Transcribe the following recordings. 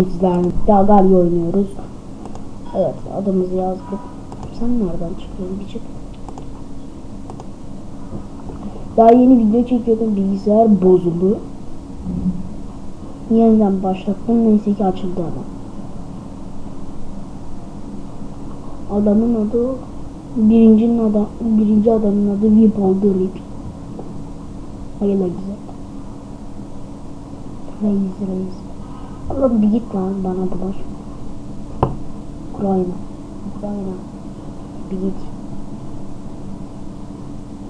Bizler Dagali oynuyoruz. Evet adımızı yazdık. Sen nereden çıkıyorsun bir çık. Daha yeni video çekiyordum bilgisayar bozuldu. Yeniden başlattım neyse ki açıldı ama. Adamın adı birincinin adı birinci adamın adı Vip oldu Rip. Hayırlı güzel. Reis reis. Oğlum bir git lan bana bulaş. Ukrayna. Ukrayna. Bir git.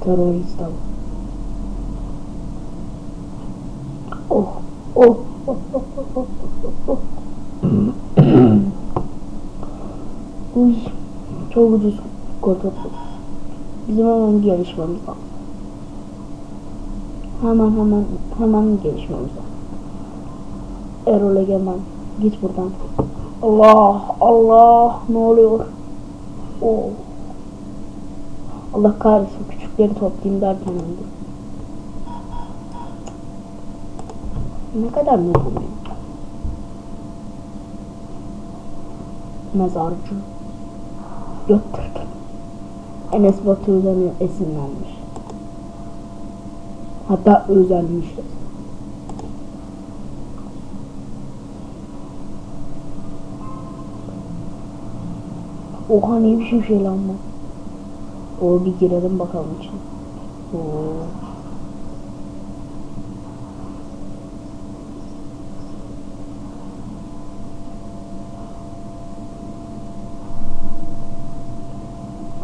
Terörist al. Oh. Oh. Oh. Oh. Oh. Oh. Oh. Uy. Çok ucuz kurtulduk. Bizim hemen gelişmemiz lazım. Hemen hemen hemen gelişmemiz lazım. Erol Egemen. Git buradan. Allah Allah ne oluyor? Oh. Allah kahretsin küçükleri toplayayım derken öldü. Ne kadar ne bu? Mezarcı. Göktürk. Enes Batur'dan esinlenmiş. Hatta özenmiş. Oha ne biçim şey lan bu? O bir girelim bakalım için. Oo.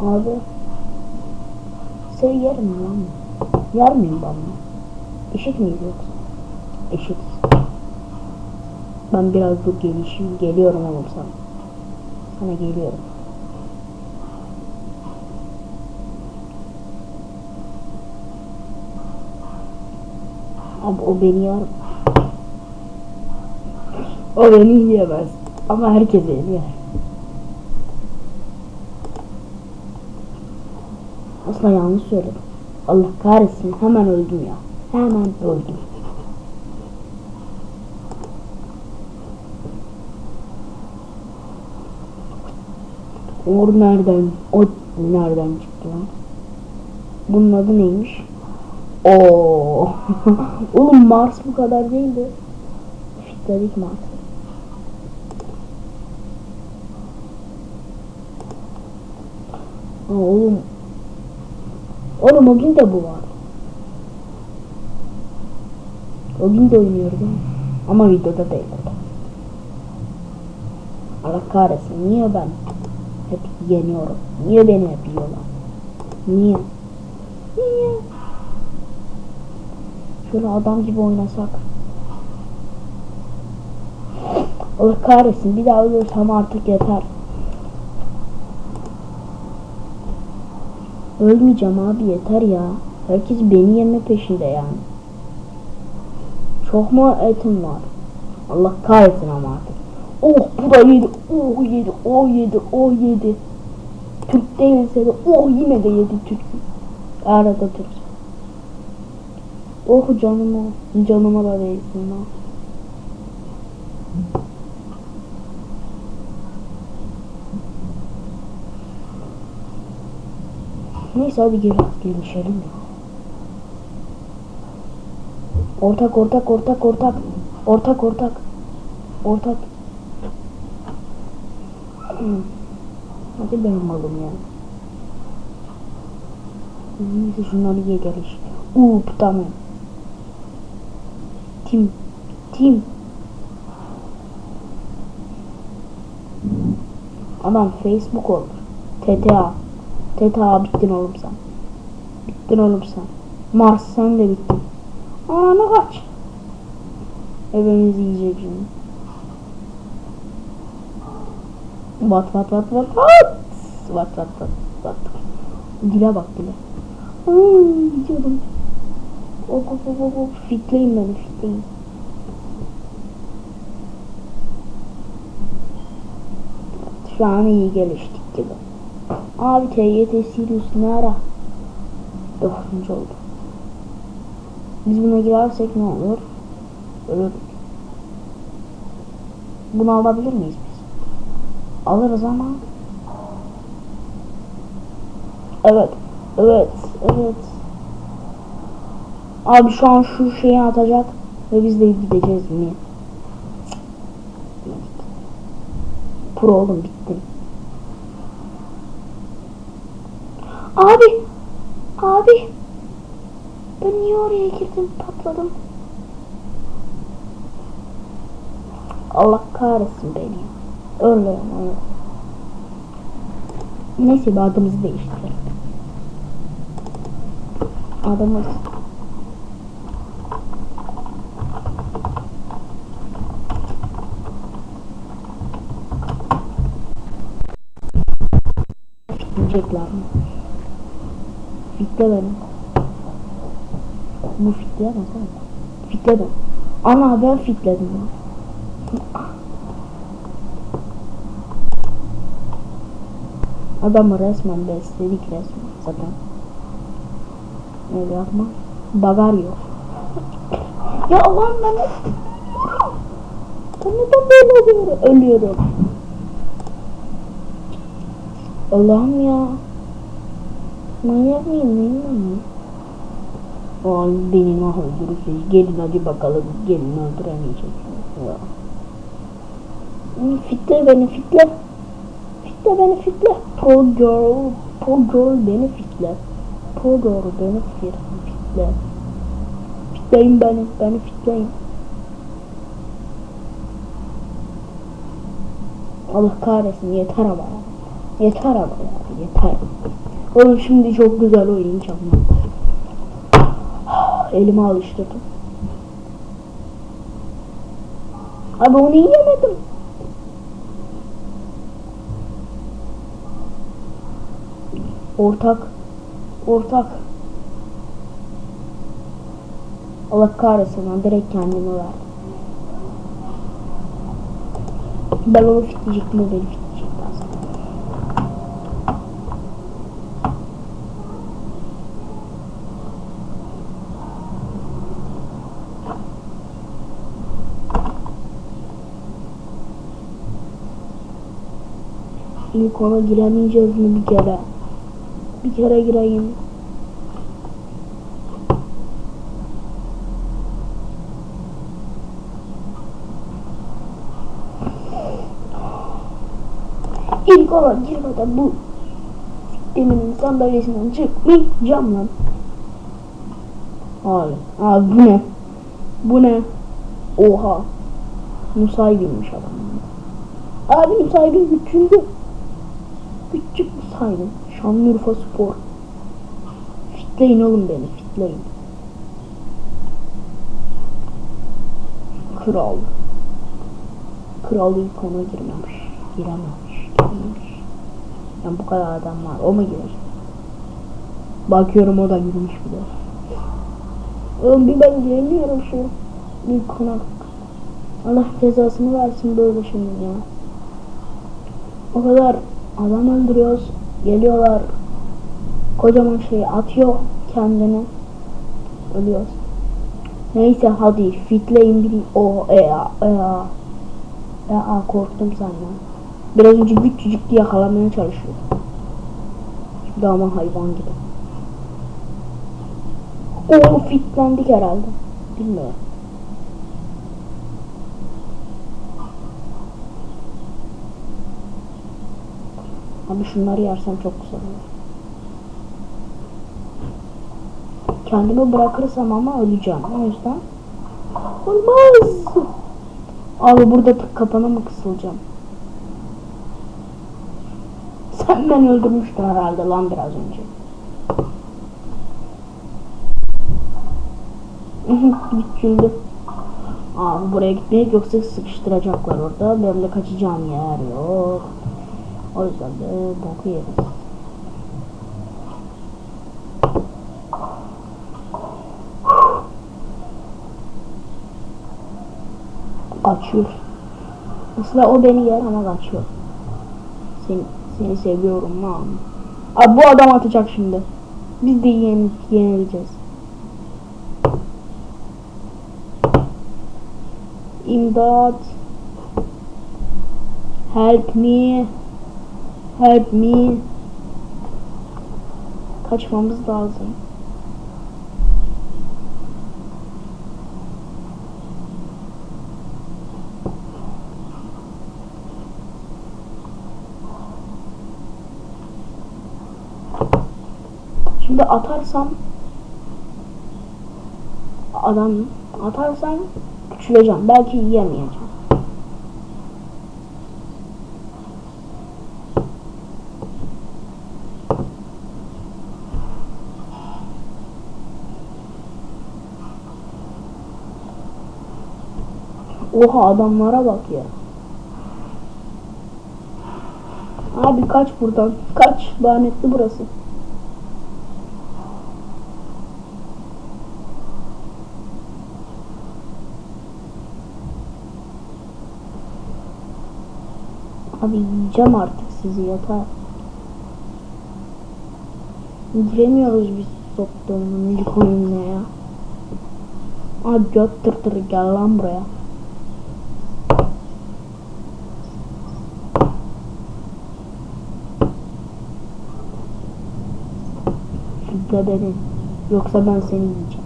Abi Seni yerim mi lan? Yer miyim ben mi? Eşit miyiz yoksa? Eşit. Ben biraz dur gelişim. Geliyorum oğlum sana. Sana geliyorum. Abi o beni yer. O beni yiyemez. Ama herkes beni yer. Aslında yanlış söyledim. Allah kahretsin hemen öldüm ya. Hemen öldüm. Uğur nereden? O nereden çıktı lan? Bunun adı neymiş? Oo. Oğlum Mars bu kadar değildi. Fitledik Mars. Aa, oğlum. Oğlum o gün de bu var. O gün de oynuyordum. Ama videoda değil. Allah kahretsin. Niye ben hep yeniyorum? Niye beni hep yiyorlar? Niye? Niye? Şöyle adam gibi oynasak. Allah kahretsin bir daha ölürsem artık yeter. Ölmeyeceğim abi yeter ya. Herkes beni yeme peşinde yani. Çok mu etim var? Allah kahretsin ama artık. Oh bu da yedi. Oh yedi. Oh yedi. Oh yedi. Türk değilse de oh yine de yedi Türk. Arada Türk. Oh canıma. Canıma da değilsin ha. Neyse hadi gel gelişelim ya. Ortak ortak ortak ortak. Ortak ortak. Ortak. Hmm. Hadi benim malım ya. Neyse şunları ye geliş. Uuu tamam. Tim. Tim. Aman Facebook olur. TTA. TTA bittin oğlum sen. Bittin oğlum sen. Mars sen de bittin. Ananı kaç. Evimizi yiyecek şimdi. Vat vat vat vat vat. Vat vat vat vat. Dile bak dile. Ay gidiyorum. Ok ok ok ok ok. Fitleyin beni fitleyin. Şu an iyi geliştik gibi. Abi TYT Sirius ne ara? Dokuzuncu oldu. Biz buna girersek ne olur? Ölürük. Bunu alabilir miyiz biz? Alırız ama. Evet. Evet. Evet. Abi şu an şu şeyi atacak ve biz de gideceğiz mi? Pro oğlum bittim. Abi. Abi. Ben niye oraya girdim patladım. Allah kahretsin beni. Öyle. Neyse bir adımızı değiştirelim. Adımız Fitleyecekler mi? Fitle beni. Bu fitleyemez oğlum. Fitle ben. Ana ben fitledim. Adamı resmen besledik resmen zaten. Öyle yapma. Bagar yok. ya Allah'ım ben de... Ben neden böyle oluyorum? Ölüyorum. Allah'ım ya. Manyak mıyım neyim ben ya? An beni nah öldürürsünüz. Gelin hadi bakalım. Gelin öldüremeyeceksiniz. Ya. Fitle beni fitle. Fitle beni fitle. Pro girl. Pro girl beni fitle. Pro girl beni. Fitle. Fitleyin beni. Beni fitleyin. Allah kahretsin yeter ama. Yeter ama ya yeter. Oğlum şimdi çok güzel oynayacağım. Elime alıştırdım. Abi onu yiyemedim. Ortak. Ortak. Allah kahretsin lan direkt kendime verdim. Ben onu fitleyecektim o beni fitleyecekti aslında. İlk ona giremeyeceğiz mi bir kere? Bir kere gireyim. İlk ona girmeden bu sistemin sandalyesinden çıkmayacağım lan. Abi, abi bu ne? Bu ne? Oha. Nusaybin'miş adam. Abi Nusaybin küçüldü. Küçük Nusaybin. Şanlıurfa Spor. Fitleyin oğlum beni, fitleyin. Kral. Kral ilk ona girmemiş. Girememiş. Girememiş. Yani bu kadar adam var. O mu girer? Bakıyorum o da girmiş bile. Oğlum bir ben giremiyorum şu ilk konak. Allah cezasını versin böyle şimdi ya. O kadar adam öldürüyoruz. Geliyorlar. Kocaman şey atıyor kendini. Ölüyoruz. Neyse hadi fitleyin bir o e a e korktum senden. Biraz önce küçücüktü yakalamaya çalışıyor. Şimdi ama hayvan gibi. O fitlendik herhalde. Bilmiyorum. Abi şunları yersem çok güzel olur. Kendimi bırakırsam ama öleceğim. O yüzden olmaz. Abi burada tık kapana mı kısılacağım? Sen beni öldürmüştün herhalde lan biraz önce. Güçüldü. Abi buraya gitmeyek yoksa sıkıştıracaklar orada. Benim de kaçacağım yer yok. O yüzden de boku yeriz. Kaçıyor. Aslında o beni yer ama kaçıyor. Seni, seni seviyorum lan. Abi bu adam atacak şimdi. Biz de yen, yenileceğiz. İmdat. Help me. Help me. Kaçmamız lazım. Şimdi atarsam adam atarsam küçüleceğim. Belki yiyemeyeceğim. Oha adamlara bak ya. Abi kaç buradan. Kaç. Lanetli burası. Abi yiyeceğim artık sizi yatağa. Giremiyoruz biz soktuğumun ilk oyununa ya. Abi göt tır tır gel lan buraya. Beni. Yoksa ben seni yiyeceğim.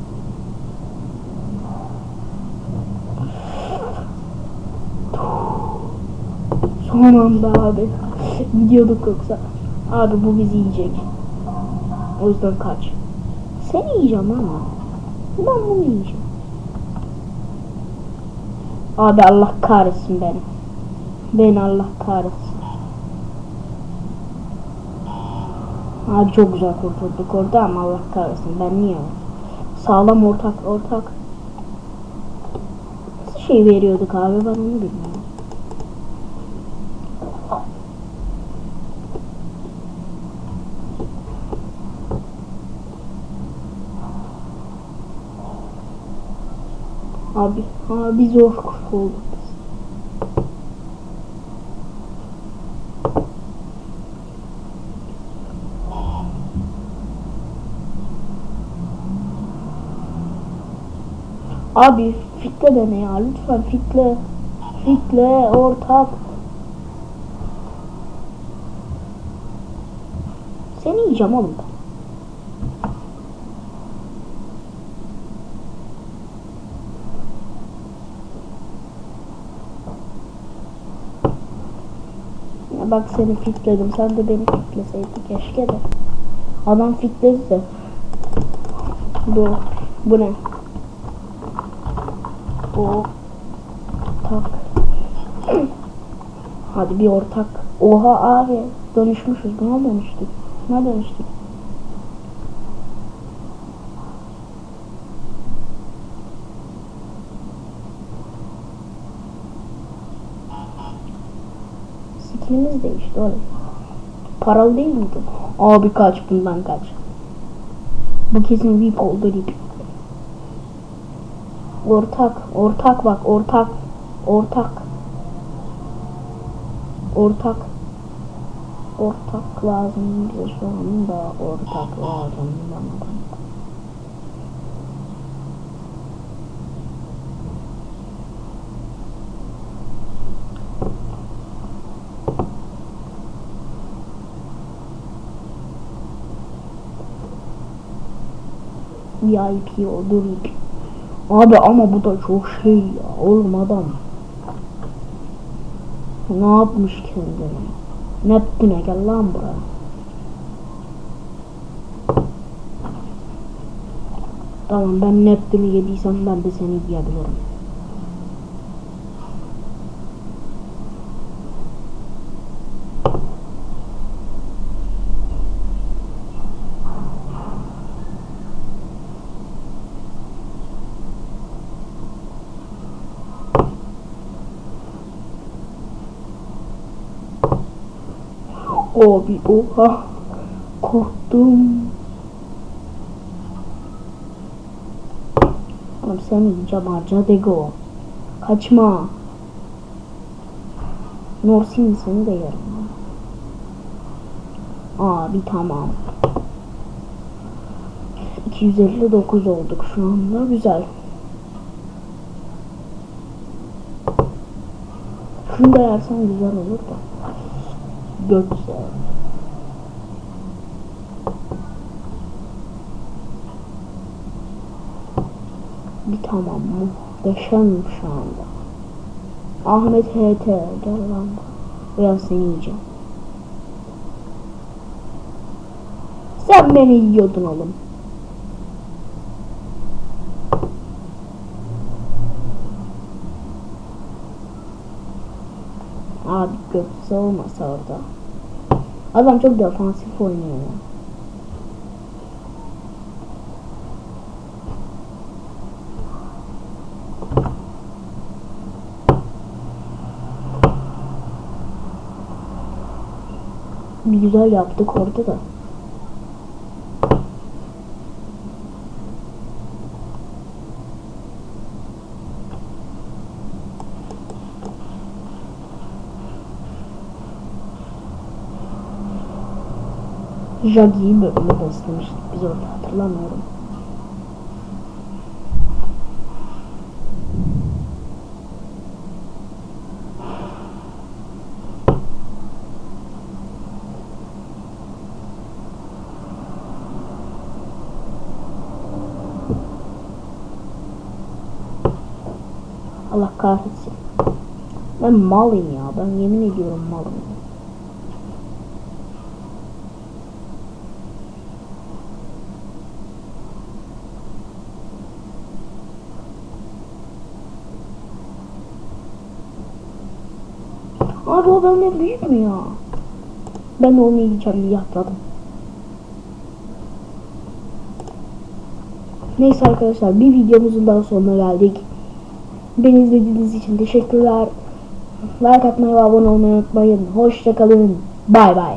Son anda abi. Gidiyorduk yoksa. Abi bu bizi yiyecek. O yüzden kaç. Seni yiyeceğim ama. Ben bunu yiyeceğim. Abi Allah kahretsin beni. Beni Allah kahretsin. Abi çok güzel kurtulduk orada ama Allah kahretsin ben niye? Sağlam ortak ortak. Nasıl şey veriyorduk abi ben onu bilmiyorum. Abi, abi zor kurtulduk. biz. Abi fitle beni ya lütfen fitle. Fitle ortak. Seni yiyeceğim oğlum ben. Bak seni fitledim. Sen de beni fitleseydin keşke de. Adam fitledi de. Bu. Bu ne? O. Tak. Hadi bir ortak. Oha abi. Dönüşmüşüz. Buna dönüştük. Buna dönüştük. Skinimiz değişti oğlum. Paralı değil miydi? Abi kaç bundan kaç. Bu kesin VIP oldu VIP. Ortak, ortak bak ortak. Ortak. Ortak. Ortak lazım bize şu anda ortak lazım bana. VIP VIP. Abi ama bu da çok şey ya. Oğlum adam. Ne yapmış kendine? Neptüne gel lan buraya. Tamam ben Neptün'ü yediysem ben de seni yiyebilirim. Abi oha. Korktum. Oğlum sen harca dego. Kaçma. Norsin seni de yerim. Abi tamam. 259 olduk şu anda güzel. Şunu da yersen güzel olur da. Götse. Bir tamam muhteşem şu anda. Ahmet HT gel lan. Biraz seni yiyeceğim. Sen beni yiyordun oğlum. Abi götse olmasa orada. Adam çok defansif oynuyor Bir güzel yaptık orada da. Jagi'yi bölümde beslemiştik biz orada hatırlamıyorum. Allah kahretsin. Ben malım ya. Ben yemin ediyorum malım. Abi o benden büyük mü ya? Ben de onu yiyeceğim diye atladım. Neyse arkadaşlar bir videomuzun daha sonuna geldik. Beni izlediğiniz için teşekkürler. Like atmayı ve abone olmayı unutmayın. Hoşçakalın. Bay bay.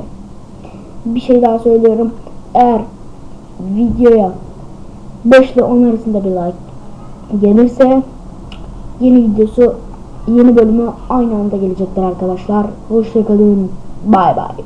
Bir şey daha söylüyorum. Eğer videoya 5 ile 10 arasında bir like gelirse yeni videosu yeni bölümü aynı anda gelecektir arkadaşlar. Hoşçakalın. Bay bay.